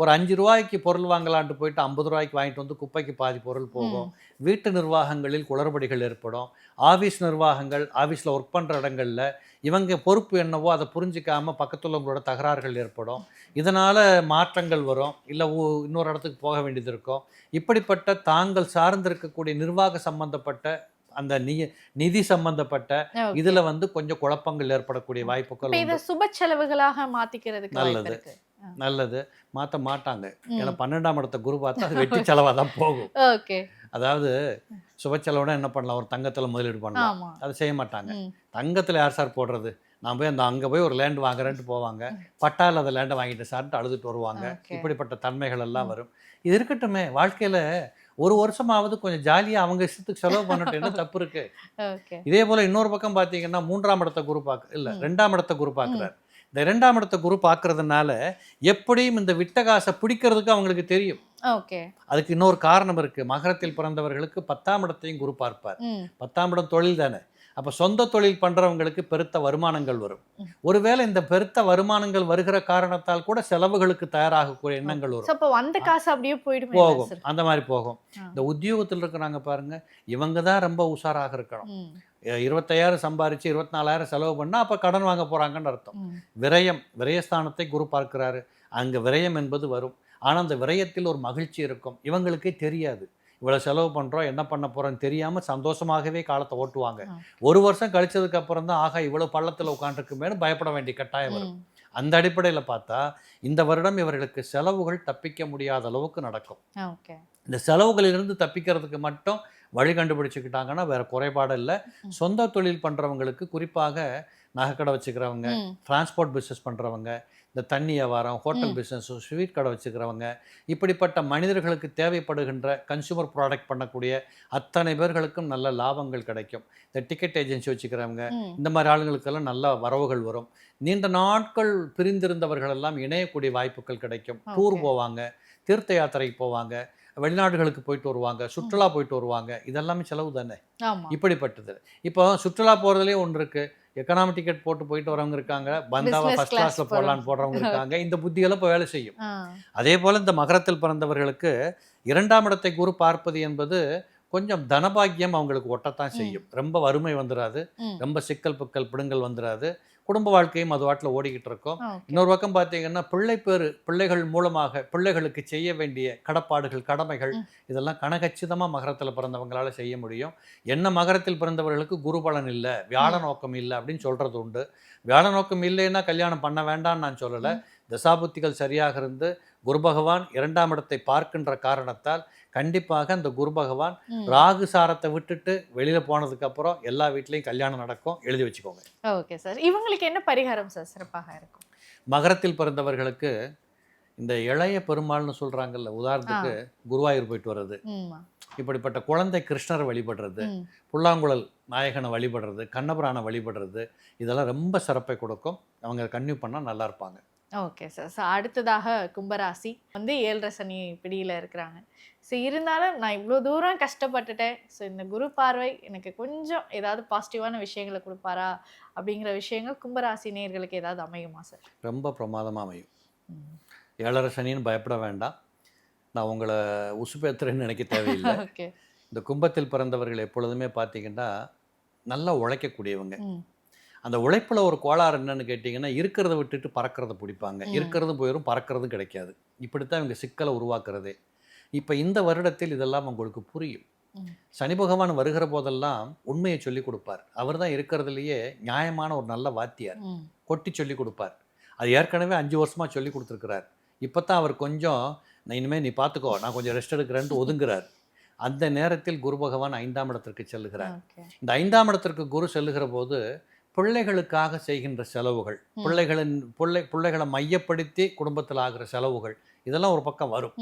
ஒரு அஞ்சு ரூபாய்க்கு பொருள் வாங்கலான்ட்டு போயிட்டு ஐம்பது ரூபாய்க்கு வாங்கிட்டு வந்து குப்பைக்கு பாதி பொருள் போகும். வீட்டு நிர்வாகங்களில் குளறுபடிகள் ஏற்படும். ஆஃபீஸ் நிர்வாகங்கள் ஆஃபீஸில் ஒர்க் பண்ணுற இடங்களில் இவங்க பொறுப்பு என்னவோ அதை புரிஞ்சிக்காம பக்கத்துள்ளவங்களோட தகராறுகள் ஏற்படும். இதனால் மாற்றங்கள் வரும். இல்லை இன்னொரு இடத்துக்கு போக வேண்டியது இருக்கும். இப்படிப்பட்ட தாங்கள் சார்ந்திருக்கக்கூடிய நிர்வாக சம்பந்தப்பட்ட அந்த நி நிதி சம்பந்தப்பட்ட. இதில் வந்து கொஞ்சம் குழப்பங்கள் ஏற்படக்கூடிய வாய்ப்புகள். சுப செலவுகளாக மாத்திக்கிறதுக்கு நல்லது. நல்லது. மாற்ற மாட்டாங்க. ஏன்னா பன்னெண்டாம் இடத்த குரு பார்த்தா அது வெட்டி செலவாக தான் போகும். [laughs] ஓகே. அதாவது சுப செலவுனா என்ன பண்ணலாம்? ஒரு தங்கத்தில் முதலீடு பண்ணலாம். அதை செய்ய மாட்டாங்க. தங்கத்தில் யார் சார் போடுறது? நான் போய் அந்த அங்கே போய் ஒரு லேண்ட் வாங்குறேன்ட்டு போவாங்க. பட்டால அந்த லேண்டை வாங்கிட்டு சார்ட்டு அழுதுட்டு வருவாங்க. இப்படிப்பட்ட தன்மைகள் எல்லாம் வரும். இது இருக்கட்டுமே. வாழ்க்கையில் ஒரு வருஷமாவது கொஞ்சம் ஜாலியாக அவங்க இஷ்டத்துக்கு செலவு பண்ணட்டும் என்ன தப்பு இருக்கு? [laughs] இதே போல இன்னொரு பக்கம் பார்த்தீங்கன்னா மூன்றாம் இடத்த குரு பார்க்க இல்லை. ரெண்டாம் இடத்த குரு பார்க்குறாரு இந்த ரெண்டாம் இடத்த குரு பார்க்கறதுனால எப்படியும் இந்த விட்ட காசை பிடிக்கிறதுக்கு அவங்களுக்கு தெரியும். ஓகே. அதுக்கு இன்னொரு காரணம் இருக்கு. மகரத்தில் பிறந்தவர்களுக்கு பத்தாம் இடத்தையும் குரு பார்ப்பார். பத்தாம் இடம் தொழில் தானே. அப்போ சொந்த தொழில் பண்றவங்களுக்கு பெருத்த வருமானங்கள் வரும். ஒருவேளை இந்த பெருத்த வருமானங்கள் வருகிற காரணத்தால் கூட செலவுகளுக்கு தயாராகக்கூடிய எண்ணங்கள் வரும். அப்ப வந்த காசு அப்படியே போயிடுமே போகும். அந்த மாதிரி போகும். இந்த உத்தியோகத்தில் இருக்கிறாங்க பாருங்க. இவங்க தான் ரொம்ப உஷாராக இருக்கணும். இருபத்தையாயிரம் சம்பாரிச்சு இருபத்தி நாலாயிரம் செலவு பண்ணால் அப்போ கடன் வாங்க போகிறாங்கன்னு அர்த்தம். விரயம் விரயஸ்தானத்தை குரு பார்க்கிறாரு. அங்கே விரயம் என்பது வரும். ஆனால் அந்த விரயத்தில் ஒரு மகிழ்ச்சி இருக்கும். இவங்களுக்கே தெரியாது. இவ்வளோ செலவு பண்ணுறோம் என்ன பண்ண போகிறோன்னு தெரியாமல் சந்தோஷமாகவே காலத்தை ஓட்டுவாங்க. ஒரு வருஷம் கழிச்சதுக்கு அப்புறம் தான் ஆகா இவ்வளோ பள்ளத்தில் உட்காந்துருக்குமேனு பயப்பட வேண்டிய கட்டாயம் வரும். அந்த அடிப்படையில் பார்த்தா இந்த வருடம் இவர்களுக்கு செலவுகள் தப்பிக்க முடியாத அளவுக்கு நடக்கும். இந்த செலவுகளிலிருந்து தப்பிக்கிறதுக்கு மட்டும் வழி கண்டுபிடிச்சுக்கிட்டாங்கன்னா வேற குறைபாடு இல்லை. சொந்த தொழில் பண்ணுறவங்களுக்கு குறிப்பாக நகைக்கடை வச்சுக்கிறவங்க டிரான்ஸ்போர்ட் பிஸ்னஸ் பண்ணுறவங்க இந்த தண்ணி வியாபாரம் ஹோட்டல். பிஸ்னஸ் ஸ்வீட் கடை வச்சுக்கிறவங்க இப்படிப்பட்ட மனிதர்களுக்கு தேவைப்படுகின்ற கன்சூமர் ப்ராடக்ட் பண்ணக்கூடிய அத்தனை பேர்களுக்கும் நல்ல லாபங்கள் கிடைக்கும். இந்த டிக்கெட் ஏஜென்சி வச்சுக்கிறவங்க இந்த மாதிரி ஆளுங்களுக்கெல்லாம் நல்ல வரவுகள் வரும். நீண்ட நாட்கள் பிரிந்திருந்தவர்கள் எல்லாம் இணையக்கூடிய வாய்ப்புகள் கிடைக்கும். டூர். போவாங்க தீர்த்த யாத்திரைக்கு போவாங்க. வெளிநாடுகளுக்கு போயிட்டு வருவாங்க சுற்றுலா போயிட்டு வருவாங்க. இதெல்லாமே செலவு தானே? இப்படிப்பட்டது. இப்போ சுற்றுலா போகிறதுலே ஒன்று இருக்கு. எக்கனாமிக் டிக்கெட் போட்டு போயிட்டு வரவங்க இருக்காங்க பந்தாவா ஃபர்ஸ்ட் கிளாஸ்ல போடலான்னு போடுறவங்க இருக்காங்க. இந்த புத்தியெல்லாம் இப்போ வேலை செய்யும். அதே போல இந்த மகரத்தில் பிறந்தவர்களுக்கு இரண்டாம் இடத்தை குரு பார்ப்பது என்பது கொஞ்சம் தனபாக்கியம் அவங்களுக்கு ஒட்டத்தான் செய்யும். ரொம்ப வறுமை வந்துடாது ரொம்ப சிக்கல் புக்கல் பிடுங்கல் வந்துடாது குடும்ப வாழ்க்கையும் அது வாட்டில் ஓடிக்கிட்டு இருக்கும் இன்னொரு பக்கம் பார்த்தீங்கன்னா பிள்ளை பேரு பிள்ளைகள் மூலமாக பிள்ளைகளுக்கு செய்ய வேண்டிய கடப்பாடுகள் கடமைகள். இதெல்லாம் கனகச்சிதமாக மகரத்தில் பிறந்தவங்களால செய்ய முடியும். என்ன மகரத்தில் பிறந்தவர்களுக்கு குரு பலன் இல்லை வியாழ நோக்கம் இல்லை அப்படின்னு சொல்றது உண்டு. வியாழ நோக்கம் இல்லைன்னா கல்யாணம் பண்ண வேண்டாம்னு நான் சொல்லலை. தசாபுத்திகள் சரியாக இருந்து குரு பகவான் இரண்டாம் இடத்தை பார்க்கின்ற காரணத்தால் கண்டிப்பாக அந்த குரு பகவான். ராகு சாரத்தை விட்டுட்டு வெளியில போனதுக்கு அப்புறம் எல்லா வீட்லேயும் கல்யாணம் நடக்கும். எழுதி வச்சுக்கோங்க. Okay sir. இவங்களுக்கு என்ன பரிகாரம் சார்? சிறப்பாக இருக்கும். மகரத்தில் பிறந்தவர்களுக்கு இந்த இளைய பெருமாள்னு சொல்றாங்கல்ல உதாரணத்துக்கு குருவாயூர் போயிட்டு வர்றது. இப்படிப்பட்ட குழந்தை கிருஷ்ணரை வழிபடுறது புல்லாங்குழல் நாயகனை வழிபடுறது கண்ணபுரானை வழிபடுறது இதெல்லாம் ரொம்ப சிறப்பை கொடுக்கும். அவங்க கன்னியூ பண்ணால் நல்லா இருப்பாங்க. ஓகே சார் ஸோ அடுத்ததாக கும்பராசி வந்து ஏழரை சனி பிடியில் இருக்கிறாங்க. ஸோ இருந்தாலும் நான் இவ்வளோ தூரம் கஷ்டப்பட்டுட்டேன். ஸோ இந்த குரு பார்வை எனக்கு கொஞ்சம் ஏதாவது பாசிட்டிவான விஷயங்களை கொடுப்பாரா? அப்படிங்கிற விஷயங்கள் கும்பராசி நேயர்களுக்கு ஏதாவது அமையுமா சார் ரொம்ப பிரமாதமாக அமையும். ஏழரை சனின்னு பயப்பட வேண்டாம். நான் உங்களை உசுப்பேத்துறேன்னு நினைக்க தேவையில்லை. [laughs] ஓகே இந்த கும்பத்தில் பிறந்தவர்கள் எப்பொழுதுமே பார்த்தீங்கன்னா நல்லா உழைக்கக்கூடியவங்க. அந்த உழைப்பில் ஒரு கோளாறு என்னன்னு கேட்டிங்கன்னா இருக்கிறத விட்டுட்டு பறக்கிறத பிடிப்பாங்க. இருக்கிறதும் போயிடும் பறக்கிறதும் கிடைக்காது. இப்படித்தான் இவங்க சிக்கலை உருவாக்குறதே. இப்போ இந்த வருடத்தில் இதெல்லாம் உங்களுக்கு புரியும். சனி பகவான் வருகிற போதெல்லாம் உண்மையை சொல்லி கொடுப்பார். அவர் தான் இருக்கிறதுலையே நியாயமான ஒரு நல்ல வாத்தியார். கொட்டி சொல்லி கொடுப்பார். அது ஏற்கனவே அஞ்சு வருஷமா சொல்லி கொடுத்துருக்கிறார். இப்போ தான் அவர் கொஞ்சம் நான் இனிமேல் நீ பார்த்துக்கோ நான் கொஞ்சம் ரெஸ்ட் எடுக்கிறேன்ட்டு [laughs] ஒதுங்குறார். அந்த நேரத்தில் குரு பகவான் ஐந்தாம் இடத்திற்கு செல்லுகிறார். இந்த ஐந்தாம் இடத்திற்கு குரு செல்லுகிற போது பிள்ளைகளுக்காக செய்கின்ற செலவுகள். பிள்ளைகளின் பிள்ளை பிள்ளைகளை மையப்படுத்தி குடும்பத்தில் ஆகிற செலவுகள் இதெல்லாம் ஒரு பக்கம் வரும்.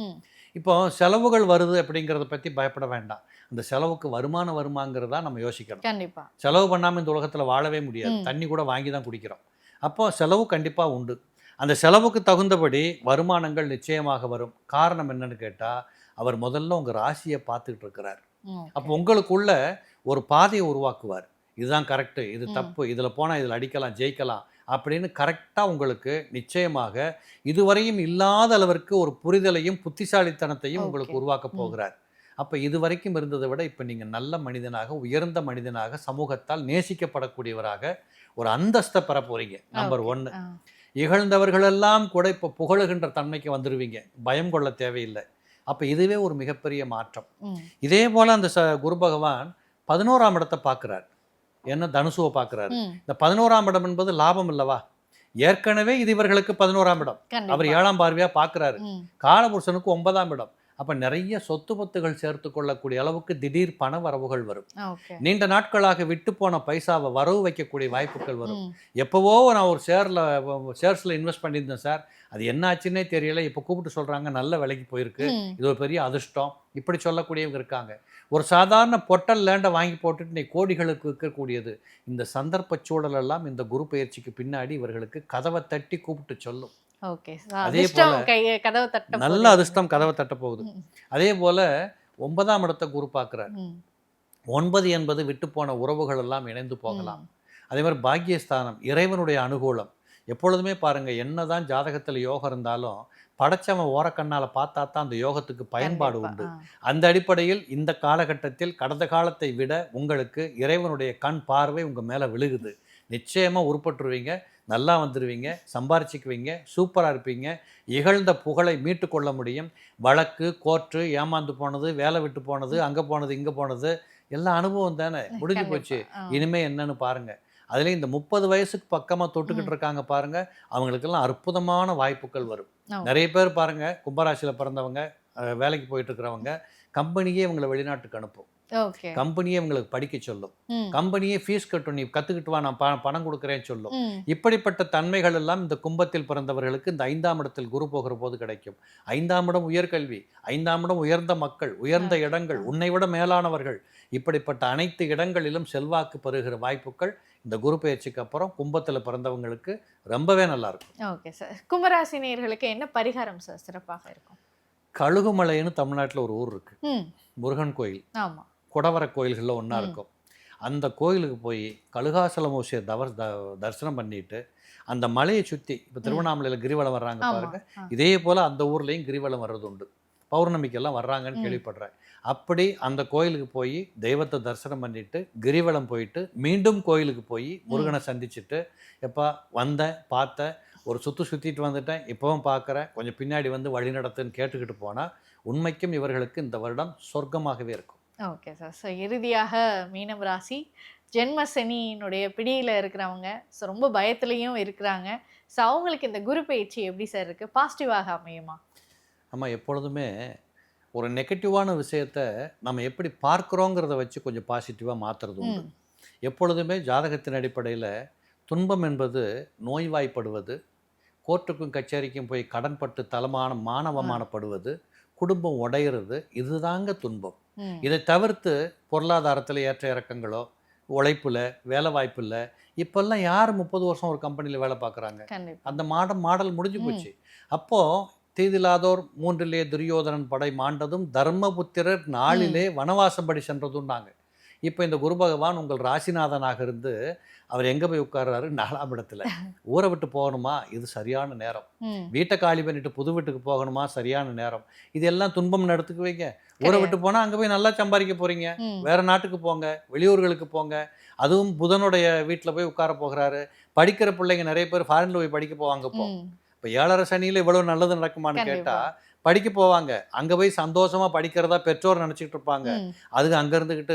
இப்போ செலவுகள் வருது அப்படிங்கிறத பற்றி பயப்பட வேண்டாம். அந்த செலவுக்கு வருமானம் வருமாங்கிறதா நம்ம யோசிக்கணும். கண்டிப்பா. செலவு பண்ணாமல் இந்த உலகத்தில் வாழவே முடியாது. தண்ணி கூட வாங்கி தான் குடிக்கிறோம். அப்போ செலவு கண்டிப்பாக உண்டு. அந்த செலவுக்கு தகுந்தபடி வருமானங்கள் நிச்சயமாக வரும். காரணம் என்னன்னு கேட்டால் அவர் முதல்ல உங்கள் ராசியை பார்த்துக்கிட்டு இருக்கிறார். அப்போ உங்களுக்குள்ள ஒரு பாதையை உருவாக்குவார். இதுதான் கரெக்டு இது. தப்பு இதில் போனால் இதில் அடிக்கலாம் ஜெயிக்கலாம் அப்படின்னு கரெக்டாக உங்களுக்கு நிச்சயமாக இதுவரையும் இல்லாத அளவிற்கு ஒரு புரிதலையும் புத்திசாலித்தனத்தையும் உங்களுக்கு. உருவாக்க. போகிறார் அப்போ இதுவரைக்கும் இருந்ததை விட இப்போ நீங்கள் நல்ல மனிதனாக உயர்ந்த மனிதனாக சமூகத்தால் நேசிக்கப்படக்கூடியவராக ஒரு அந்தஸ்தை பெற போறீங்க நம்பர். ஒன்று. இகழ்ந்தவர்களெல்லாம் கூட இப்போ புகழுகின்ற தன்மைக்கு வந்துடுவீங்க பயம் கொள்ள தேவையில்லை அப்போ இதுவே ஒரு மிகப்பெரிய மாற்றம். இதே போல் அந்த ச குரு பகவான் பதினோராம் இடத்தை பார்க்குறார் என்ன தனுசுவை பார்க்குறாரு. இந்த பதினோராம் இடம் என்பது லாபம் இல்லவா ஏற்கனவே இது இவர்களுக்கு பதினோராம் இடம். அவர் ஏழாம் பார்வையா பார்க்குறாரு. காலபுருஷனுக்கு ஒன்பதாம் இடம் அப்ப நிறைய சொத்து பத்துகள் சேர்த்து கொள்ளக்கூடிய அளவுக்கு திடீர் பண வரவுகள் வரும். நீண்ட நாட்களாக விட்டு போன பைசாவை வரவு வைக்கக்கூடிய வாய்ப்புகள் வரும். எப்போவோ நான் ஒரு ஷேரில் ஷேர்ஸில் இன்வெஸ்ட் பண்ணியிருந்தேன் சார். அது என்ன ஆச்சுன்னே தெரியல. இப்போ கூப்பிட்டு சொல்கிறாங்க நல்ல விலைக்கு போயிருக்கு. இது ஒரு பெரிய அதிர்ஷ்டம். இப்படி சொல்லக்கூடியவங்க இருக்காங்க. ஒரு சாதாரண பொட்டல் லேண்டை வாங்கி போட்டுட்டு நீ கோடிகளுக்கு விற்கக்கூடியது. இந்த சந்தர்ப்ப சூழல் எல்லாம் இந்த குரு பயிற்சிக்கு பின்னாடி இவர்களுக்கு கதவை தட்டி கூப்பிட்டு சொல்லும். ஓகே அதே போல நல்ல. அதிர்ஷ்டம் கதவை தட்ட போகுது. அதே போல ஒன்பதாம் இடத்தை குரு பார்க்குறார். ஒன்பது என்பது விட்டு போன உறவுகள் எல்லாம் இணைந்து போகலாம். அதே மாதிரி பாக்கியஸ்தானம் இறைவனுடைய அனுகூலம் எப்பொழுதுமே பாருங்க என்னதான் ஜாதகத்தில் யோகம் இருந்தாலும் படைச்சவன் ஓரக்கண்ணால பார்த்தா தான் அந்த யோகத்துக்கு பயன்பாடு. உண்டு. அந்த அடிப்படையில் இந்த காலகட்டத்தில் கடந்த காலத்தை விட உங்களுக்கு இறைவனுடைய கண் பார்வை உங்க மேல விழுகுது நிச்சயமா உருப்பட்டுருவீங்க நல்லா வந்துடுவீங்க சம்பாரிச்சுக்குவீங்க சூப்பரா இருப்பீங்க. இகழ்ந்த புகழை மீட்டு கொள்ள முடியும். வழக்கு கோர்ட்டு ஏமாந்து போனது வேலை விட்டு போனது அங்க போனது இங்க போனது எல்லாம் அனுபவம் தானே? முடிஞ்சு. போச்சு. ஆ. இனிமே என்னன்னு பாருங்க. அதுலேயும் இந்த முப்பது வயசுக்கு பக்கமா தொட்டுக்கிட்டு இருக்காங்க பாருங்க அவங்களுக்கெல்லாம் அற்புதமான வாய்ப்புகள் வரும். நிறைய பேர் பாருங்க கும்பராசியில பிறந்தவங்க வேலைக்கு போயிட்டு இருக்கிறவங்க கம்பெனியே இவங்களை வெளிநாட்டுக்கு அனுப்பும். கம்பெனியே இவங்களுக்கு படிக்க சொல்லும். கம்பெனியே ஃபீஸ் கட்டும். நீ கத்துக்கிட்டு வா நான் பணம் கொடுக்குறேன்னு சொல்லும். இப்படிப்பட்ட தன்மைகள் எல்லாம் இந்த கும்பத்தில் பிறந்தவர்களுக்கு இந்த ஐந்தாம் இடத்தில் குரு போகிற போது கிடைக்கும். ஐந்தாம் இடம் உயர்கல்வி ஐந்தாம் இடம் உயர்ந்த மக்கள் உயர்ந்த. இடங்கள் உன்னை விட மேலானவர்கள். இப்படிப்பட்ட அனைத்து இடங்களிலும் செல்வாக்கு பெறுகிற வாய்ப்புகள் இந்த குரு பயிற்சிக்கு அப்புறம் கும்பத்தில் பிறந்தவங்களுக்கு ரொம்பவே நல்லா இருக்கும் ஓகே சார் கும்பராசி நேயர்களுக்கு என்ன பரிகாரம் சார் சிறப்பாக இருக்கும். கழுகுமலைன்னு தமிழ்நாட்டில் ஒரு ஊர் இருக்கு. முருகன் கோயில். ஆமா. குடவர கோயில்களில் ஒன்றா. இருக்கும். அந்த கோயிலுக்கு போய் கழுகாசலமோசிய தவர் த- தரிசனம் பண்ணிட்டு அந்த மலையை சுற்றி இப்போ திருவண்ணாமலையில் கிரிவலம் வர்றாங்க பாருங்க. இதே போல் அந்த ஊர்லேயும் கிரிவலம் வர்றது உண்டு பௌர்ணமிக்கெல்லாம் வர்றாங்கன்னு. கேள்விப்படுறேன். அப்படி அந்த கோயிலுக்கு போய் தெய்வத்தை தரிசனம் பண்ணிட்டு கிரிவலம் போயிட்டு மீண்டும் கோயிலுக்கு போய் முருகனை சந்திச்சுட்டு எப்பா வந்தேன் பார்த்தேன் ஒரு சுற்று சுற்றிட்டு வந்துட்டேன் இப்போவும் பார்க்குறேன் கொஞ்சம் பின்னாடி வந்து வழி நடத்துன்னு கேட்டுக்கிட்டு போனால் உண்மைக்கும் இவர்களுக்கு இந்த வருடம் சொர்க்கமாகவே இருக்கும். ஓகே சார் ஸோ இறுதியாக மீனம் ராசி. ஜென்ம சனியினுடைய பிடியில் இருக்கிறவங்க. ஸோ ரொம்ப பயத்துலேயும் இருக்கிறாங்க. ஸோ அவங்களுக்கு இந்த குரு பயிற்சி எப்படி சார் இருக்குது பாசிட்டிவாக அமையுமா? நம்ம எப்பொழுதுமே ஒரு நெகட்டிவான விஷயத்த நம்ம எப்படி பார்க்குறோங்கிறத வச்சு கொஞ்சம் பாசிட்டிவாக மாற்றுறது உண்டு. எப்பொழுதுமே ஜாதகத்தின் அடிப்படையில் துன்பம் என்பது நோய்வாய்ப்படுவது. கோர்ட்டுக்கும் கச்சேரிக்கும் போய் கடன்பட்டு தலமான மானவமானப்படுவது. குடும்பம் உடையிறது. இதுதாங்க துன்பம். இதை தவிர்த்து பொருளாதாரத்தில் ஏற்ற இறக்கங்களோ உழைப்பில் வேலை வாய்ப்பில் இப்போல்லாம் யார் முப்பது வருஷம் ஒரு கம்பெனியில் வேலை பார்க்குறாங்க அந்த மாடல் மாடல் முடிஞ்சு. போச்சு. அப்போ தீதிலாதோர் மூன்றிலே துரியோதனன் படை மாண்டதும் தர்மபுத்திரர் நாளிலே வனவாசப்படி சென்றதும்னாங்க. இப்போ இந்த குரு பகவான் உங்கள் ராசிநாதனாக இருந்து அவர் எங்கே போய் உட்கார்றாரு? நாலாம் இடத்துல. [laughs] ஊரை விட்டு போகணுமா? இது சரியான நேரம். வீட்டை காலி பண்ணிட்டு புது வீட்டுக்கு போகணுமா? சரியான நேரம். இதெல்லாம் துன்பம் எடுத்துக்கு வைங்க ஊரை. விட்டு போனால் அங்கே போய் நல்லா சம்பாதிக்க போறீங்க. வேற நாட்டுக்கு போங்க வெளியூர்களுக்கு போங்க. அதுவும் புதனுடைய வீட்டில் போய் உட்கார போகிறாரு. படிக்கிற பிள்ளைங்க நிறைய பேர் ஃபாரின்ல போய் படிக்க போவாங்க இப்போ. இப்போ ஏழரை சனியில் இவ்வளவு நல்லது நடக்குமான்னு கண்டிப்பா. படிக்க போவாங்க. அங்க போய் சந்தோஷமா படிக்கிறதா பெற்றோர் நினைச்சிட்டு இருப்பாங்க. அதுக்கு அங்க இருந்துகிட்டு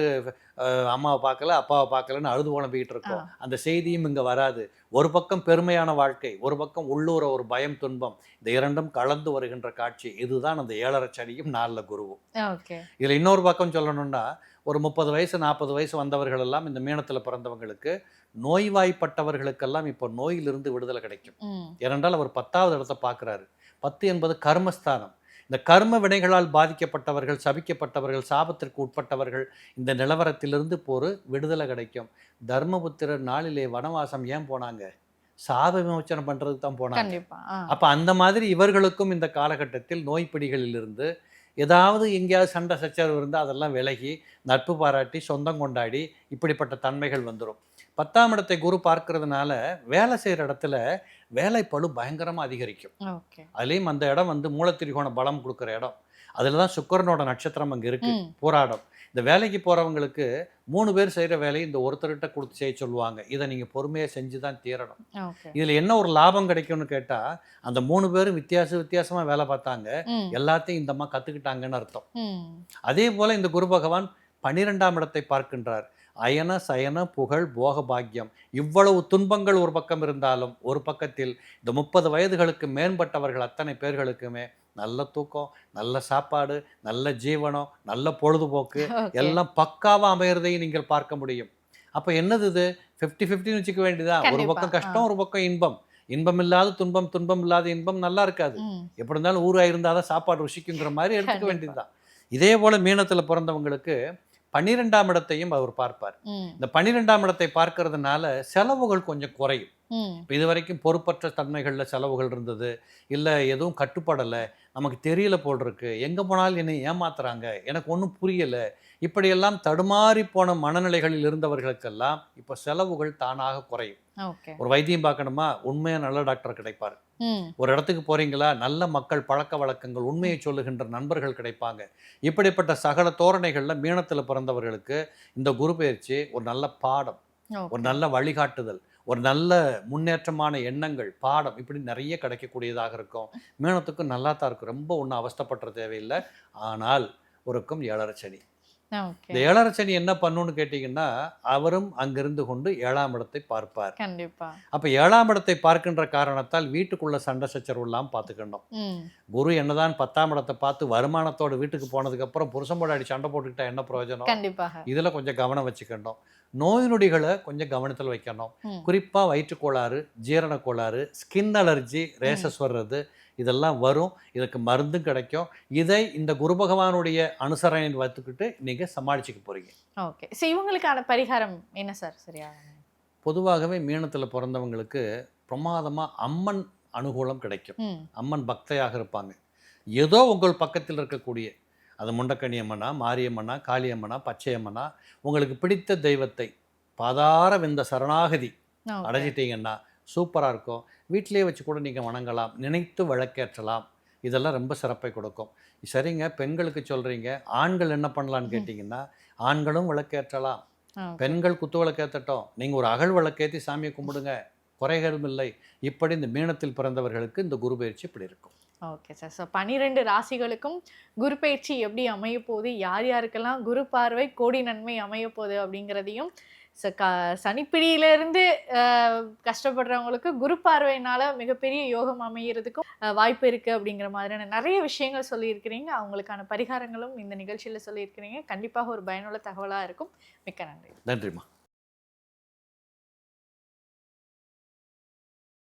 அஹ், அம்மாவை பார்க்கல அப்பாவை பார்க்கலன்னு அழுது புலம்பிக்கிட்டு இருக்கோம் அந்த செய்தியும் இங்க வராது. ஒரு பக்கம் பெருமையான வாழ்க்கை ஒரு பக்கம் உள்ளூர ஒரு பயம் துன்பம். இந்த இரண்டும் கலந்து வருகின்ற காட்சி. இதுதான் அந்த ஏழரை சனியும் நாலில் குருவும். இதில் இன்னொரு பக்கம் சொல்லணும்னா ஒரு முப்பது வயசு நாற்பது வயசு வந்தவர்கள் எல்லாம் இந்த மீனத்தில் பிறந்தவங்களுக்கு நோய்வாய்ப்பட்டவர்களுக்கெல்லாம் இப்போ நோயிலிருந்து விடுதலை கிடைக்கும். ஏனென்றால் அவர் பத்தாவது இடத்தை பார்க்குறாரு. பத்து என்பது கர்மஸ்தானம். இந்த கர்ம வினைகளால் பாதிக்கப்பட்டவர்கள் சபிக்கப்பட்டவர்கள் சாபத்திற்கு உட்பட்டவர்கள் இந்த நிலவரத்திலிருந்து ஒரு விடுதலை கிடைக்கும். தர்மபுத்திரர் நாளிலே வனவாசம் ஏன் போனாங்க? சாப விமோச்சனம் பண்ணுறதுக்கு தான் போனாங்க. அப்போ அந்த மாதிரி இவர்களுக்கும் இந்த காலகட்டத்தில் நோய் பிடிகளிலிருந்து ஏதாவது எங்கேயாவது சண்டை சச்சரவு இருந்தால் அதெல்லாம் விலகி நட்பு பாராட்டி சொந்தம் கொண்டாடி இப்படிப்பட்ட தன்மைகள் வந்துடும் பத்தாம் இடத்தை குரு பார்க்கறதுனால வேலை செய்கிற இடத்துல வேலைப்பளு பயங்கரமாக அதிகரிக்கும். அதுலேயும் அந்த இடம் வந்து மூலத்திரிகோண பலம் கொடுக்குற இடம். அதில் தான் சுக்கரனோட நட்சத்திரம் அங்கே இருக்கு. போராடம். இந்த வேலைக்கு போகிறவங்களுக்கு மூணு பேர் செய்கிற வேலையை இந்த ஒருத்தர்கிட்ட கொடுத்து செய்ய சொல்லுவாங்க. இதை நீங்கள் பொறுமையாக செஞ்சு தான் தீரணும் இதில் என்ன ஒரு லாபம் கிடைக்கும்னு கேட்டால் அந்த மூணு பேரும் வித்தியாச வித்தியாசமாக வேலை பார்த்தாங்க. எல்லாத்தையும் இந்த அம்மா கற்றுக்கிட்டாங்கன்னு அர்த்தம். அதே போல் இந்த குரு பகவான் பன்னிரெண்டாம் இடத்தை பார்க்கின்றார். அயன சயன புகழ் போக பாக்கியம் இவ்வளவு துன்பங்கள் ஒரு பக்கம் இருந்தாலும் ஒரு பக்கத்தில் இந்த முப்பது வயதுகளுக்கு மேம்பட்டவர்கள் அத்தனை பேர்களுக்குமே நல்ல தூக்கம் நல்ல சாப்பாடு நல்ல ஜீவனம் நல்ல பொழுதுபோக்கு [laughs] எல்லாம் பக்காவா அமையறதையும் நீங்கள் பார்க்க முடியும். அப்ப என்னது இது? ஃபிஃப்டி ஃபிஃப்டின்னு வச்சுக்க வேண்டியதா? ஒரு பக்கம் கஷ்டம் ஒரு பக்கம் இன்பம். இன்பம் இல்லாத துன்பம் துன்பம் இல்லாத இன்பம் நல்லா இருக்காது. எப்படி இருந்தாலும் ஊரா இருந்தால் தான் சாப்பாடு ருசிக்குங்கிற மாதிரி எடுத்துக்க. வேண்டியதுதான். இதே போல மீனத்துல பிறந்தவங்களுக்கு பன்னிரெண்டாம் இடத்தையும் அவர் பார்ப்பார். இந்த பன்னிரெண்டாம் இடத்தை பார்க்கறதுனால செலவுகள் கொஞ்சம் குறையும். இப்போ இது வரைக்கும் பொறுப்பற்ற தன்மைகளில் செலவுகள் இருந்தது இல்லை எதுவும் கட்டுப்படலை நமக்கு தெரியல போல் இருக்கு. எங்கே போனாலும் என்னை ஏமாத்துறாங்க எனக்கு ஒன்றும் புரியலை. இப்படியெல்லாம் தடுமாறி போன மனநிலைகளில் இருந்தவர்களுக்கெல்லாம் இப்போ செலவுகள் தானாக குறையும். ஒரு வைத்தியம் பார்க்கணுமா? உண்மையாக நல்ல டாக்டர் கிடைப்பார். ஒரு இடத்துக்கு போறீங்களா? நல்ல மக்கள் பழக்க வழக்கங்கள் உண்மையை சொல்லுகின்ற நண்பர்கள் கிடைப்பாங்க. இப்படிப்பட்ட சகல தோரணைகளில் மீனத்தில் பிறந்தவர்களுக்கு இந்த குரு பயிற்சி ஒரு நல்ல பாடம் ஒரு நல்ல வழிகாட்டுதல். ஒரு நல்ல முன்னேற்றமான எண்ணங்கள் பாடம் இப்படி நிறைய கிடைக்கக்கூடியதாக இருக்கும். மீனத்துக்கும் நல்லா தான் இருக்கும். ரொம்ப ஒன்றும் அவஸ்தப்படுற தேவையில்லை. ஆனால் ஒருக்கும் ஏழரை சனி. இந்த ஏழரை சனி என்ன பண்ணுன்னு கேட்டிங்கன்னா அவரும் அங்கிருந்து கொண்டு ஏழாம் இடத்தை பார்ப்பார். கண்டிப்பா. அப்போ ஏழாம் இடத்தை பார்க்கின்ற காரணத்தால் வீட்டுக்குள்ள சண்டை சச்சரவு இல்லாமல் பார்த்துக்கணும். குரு என்னதான் பத்தாம் இடத்தை பார்த்து வருமானத்தோட வீட்டுக்கு போனதுக்கப்புறம் புருஷன் போடாடி சண்டை போட்டுக்கிட்டா என்ன பிரயோஜனம்? கண்டிப்பாக. இதில் கொஞ்சம் கவனம் வச்சுக்கணும். நோய் நொடிகளை கொஞ்சம் கவனத்தில் வைக்கணும். குறிப்பாக வயிற்றுக்கோளாறு ஜீரண கோளாறு ஸ்கின் அலர்ஜி ரேஷஸ் வர்றது இதெல்லாம் வரும் இதுக்கு மருந்தும் கிடைக்கும். இதை இந்த குரு பகவானுடைய அனுசரணையில் வைத்துக்கிட்டு நீங்கள் சமாளிச்சுக்க போகிறீங்க ஓகே. ஸோ இவங்களுக்கான பரிகாரம் என்ன சார்? சரியா? பொதுவாகவே மீனத்தில் பிறந்தவங்களுக்கு பிரமாதமாக அம்மன் அனுகூலம் கிடைக்கும். அம்மன் பக்தையாக இருப்பாங்க. ஏதோ உங்கள் பக்கத்தில் இருக்கக்கூடிய அது முண்டக்கணி அம்மனா மாரியம்மனா காளியம்மனா பச்சையம்மனா உங்களுக்கு பிடித்த தெய்வத்தை பாதார வெந்த சரணாகதி. அடைஞ்சிட்டீங்கன்னா சூப்பராக இருக்கும். வீட்டிலேயே வச்சு கூட நீங்கள் வணங்கலாம். நினைத்து விளக்கேற்றலாம் இதெல்லாம் ரொம்ப சிறப்பை கொடுக்கும். சரிங்க பெண்களுக்கு சொல்கிறீங்க ஆண்கள் என்ன பண்ணலான்னு கேட்டிங்கன்னா ஆண்களும் விளக்கேற்றலாம். பெண்கள் குத்து விளக்கேற்றட்டும் நீங்கள் ஒரு அகல் விளக்கேற்றி சாமியை கும்பிடுங்க. குறைகளும் இல்லை. இப்படி இந்த மீனத்தில் பிறந்தவர்களுக்கு இந்த குரு பயிற்சி இப்படி இருக்கும். ஓகே சார் ஸோ பன்னிரெண்டு ராசிகளுக்கும் குரு பயிற்சி எப்படி அமைய போகுது யார் யாருக்கெல்லாம் குரு பார்வை கோடி நன்மை அமைய போகுது அப்படிங்கிறதையும் ஸோ க சனிப்பிடியிலேருந்து கஷ்டப்படுறவங்களுக்கு குரு பார்வையினால மிகப்பெரிய யோகம் அமைகிறதுக்கும் வாய்ப்பு இருக்குது அப்படிங்கிற மாதிரியான நிறைய விஷயங்கள் சொல்லியிருக்கிறீங்க. அவங்களுக்கான பரிகாரங்களும் இந்த நிகழ்ச்சியில் சொல்லியிருக்கிறீங்க. கண்டிப்பாக ஒரு பயனுள்ள தகவலாக இருக்கும். மிக்க நன்றி. நன்றிம்மா.